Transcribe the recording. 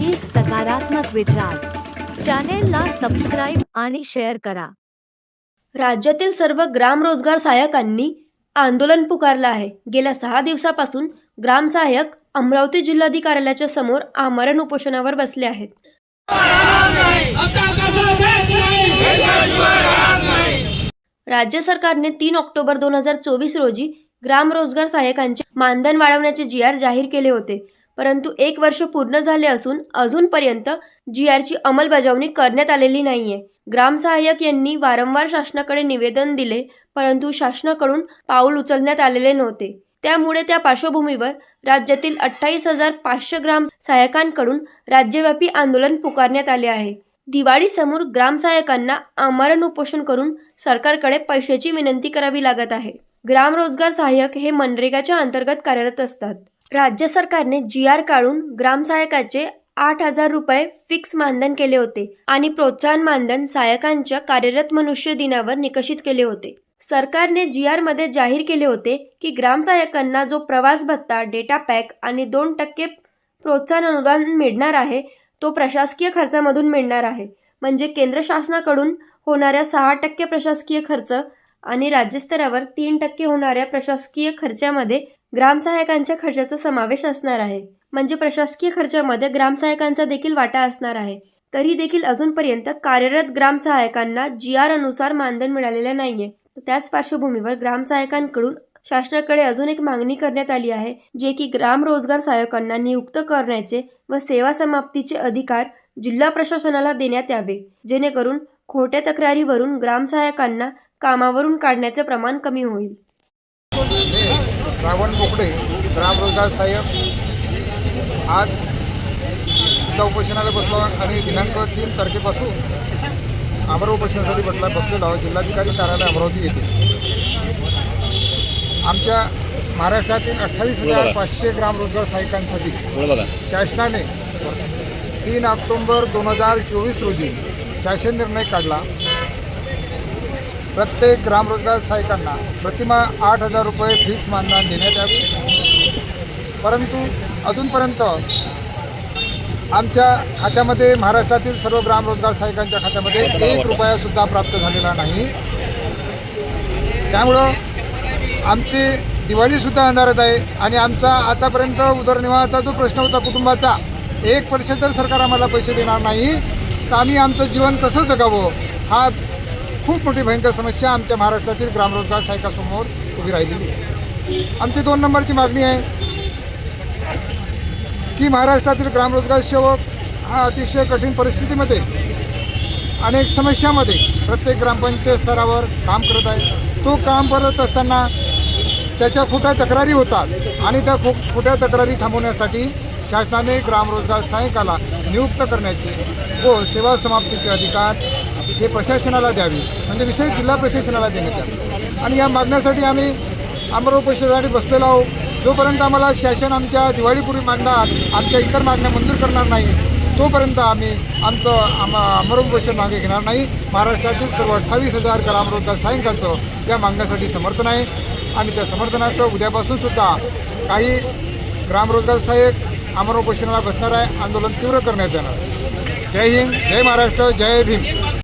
एक सकारात्मक विचार. चॅनेलला सबस्क्राईब आणि शेअर करा. राज्यातील सर्व ग्राम रोजगार सहाय्यकांनी आंदोलन पुकारलं आहे. गेल्या सहा दिवसापासून ग्रामसहाय्यक अमरावती जिल्हाधिकाऱ्यालयाच्या समोर आमरण उपोषणावर बसले आहेत. राज्य सरकारने तीन ऑक्टोबर दोन हजार चोवीस रोजी ग्राम रोजगार सहाय्यकांचे मानधन वाढवण्याचे जी आर जाहीर केले होते. परंतु एक वर्ष पूर्ण झाले असून अजूनपर्यंत जी आरची अंमलबजावणी करण्यात आलेली नाहीये. ग्रामसहाय्यक यांनी वारंवार शासनाकडे निवेदन दिले परंतु शासनाकडून पाऊल उचलण्यात आलेले नव्हते. त्यामुळे त्या पार्श्वभूमीवर राज्यातील अठ्ठावीस हजार पाचशे ग्राम सहाय्यकांकडून राज्यव्यापी आंदोलन पुकारण्यात आले आहे. दिवाळीसमोर ग्रामसहाय्यकांना आमरण उपोषण करून सरकारकडे पैशाची विनंती करावी लागत आहे. ग्राम रोजगार सहाय्यक हे मनरेगाच्या अंतर्गत कार्यरत असतात. राज्य सरकारने जी आर काढून ग्रामसहायकाचे आठ हजार रुपये फिक्स मानधन केले होते आणि प्रोत्साहन मानधन सहाय्यकांच्या कार्यरत मनुष्य दिनावर निकषित केले होते. सरकारने जी आरमध्ये जाहीर केले होते की ग्रामसहाय्यकांना जो प्रवास भत्ता डेटा पॅक आणि दोन टक्के प्रोत्साहन अनुदान मिळणार आहे तो प्रशासकीय खर्चामधून मिळणार आहे. म्हणजे केंद्र शासनाकडून होणाऱ्या सहा टक्के प्रशासकीय खर्च आणि राज्यस्तरावर तीन टक्के होणाऱ्या प्रशासकीय खर्चामध्ये ग्रामसहायकांच्या खर्चाचा समावेश असणार आहे. म्हणजे प्रशासकीय खर्चामध्ये ग्रामसहायकांचा देखील वाटा असणार आहे. तरी देखील अजूनपर्यंत कार्यरत ग्रामसहायकांना जी आर अनुसार मानधन मिळालेले नाहीये. त्याच पार्श्वभूमीवर ग्रामसहायकांकडून शासनाकडे अजून एक मागणी करण्यात आली आहे जे की ग्राम रोजगार सहाय्यकांना नियुक्त करण्याचे व सेवा समाप्तीचे अधिकार जिल्हा प्रशासनाला देण्यात यावे. जेणेकरून खोट्या तक्रारीवरून ग्रामसहायकांना कामावरून काढण्याचे प्रमाण कमी होईल. मी श्रावण बोकडे ग्राम रोजगार सहाय्यक. आज उपोषणाला बसलो आणि दिनांक तीन तारखेपासून अमर उपोषणासाठी बसला बसलेलो आहोत. जिल्हाधिकारी कार्यालय अमरावती येथे. आमच्या महाराष्ट्रातील अठ्ठावीस हजार पाचशे ग्राम रोजगार सहाय्यकांसाठी शासनाने तीन ऑक्टोंबर दोन हजार चोवीस रोजी शासन निर्णय काढला. प्रत्येक ग्रामरोजगार सहाय्यकांना प्रतिमा आठ हजार रुपये फिक्स मानधन देण्यात यावे. परंतु अजूनपर्यंत आमच्या खात्यामध्ये महाराष्ट्रातील सर्व ग्रामरोजगार सहाय्यकांच्या खात्यामध्ये एक रुपयासुद्धा प्राप्त झालेला नाही. त्यामुळं आमची दिवाळीसुद्धा अंधारात आहे आणि आमचा आतापर्यंत उदरनिर्वाहाचा जो प्रश्न होता कुटुंबाचा एक वर्ष जर सरकार आम्हाला पैसे देणार नाही तर आम्ही आमचं जीवन कसं जगावं? हा खूप मोठी भयंकर समस्या आमच्या महाराष्ट्रातील ग्रामरोजगार सहायकासमोर उभी राहिलेली आहे. आमची दोन नंबरची मागणी आहे की महाराष्ट्रातील ग्रामरोजगार सेवक हा अतिशय कठीण परिस्थितीमध्ये अनेक समस्यामध्ये प्रत्येक ग्रामपंचायत स्तरावर काम करत आहे. तो काम करत असताना त्याच्या खोट्या तक्रारी होतात आणि त्या खो खोट्या तक्रारी थांबवण्यासाठी शासनाने ग्रामरोजगार सहाय्यकाला नियुक्त करण्याचे व सेवा समाप्तीचे अधिकार हे प्रशासनाला द्यावी. म्हणजे विशेष जिल्हा प्रशासनाला देण्यात यावी. आणि या मागण्यासाठी आम्ही अमरोपशासाठी बसलेलो आहोत. जोपर्यंत आम्हाला शासन आमच्या दिवाळीपूर्वी मागणार आमच्या इतर मागण्या मंजूर करणार नाही तोपर्यंत आम्ही आमचं आम अमरोपशन मागे घेणार नाही. महाराष्ट्रातील सर्व अठ्ठावीस हजार ग्रामरोजगार सायंकाळचं या मागण्यासाठी समर्थन आहे. आणि त्या समर्थनाचं उद्यापासून सुद्धा काही ग्रामरोजगार सहाय्यक अमरोपोषणाला बसणार आहे. आंदोलन तीव्र करण्यात येणार जय हिंद जय महाराष्ट्र जय भीम.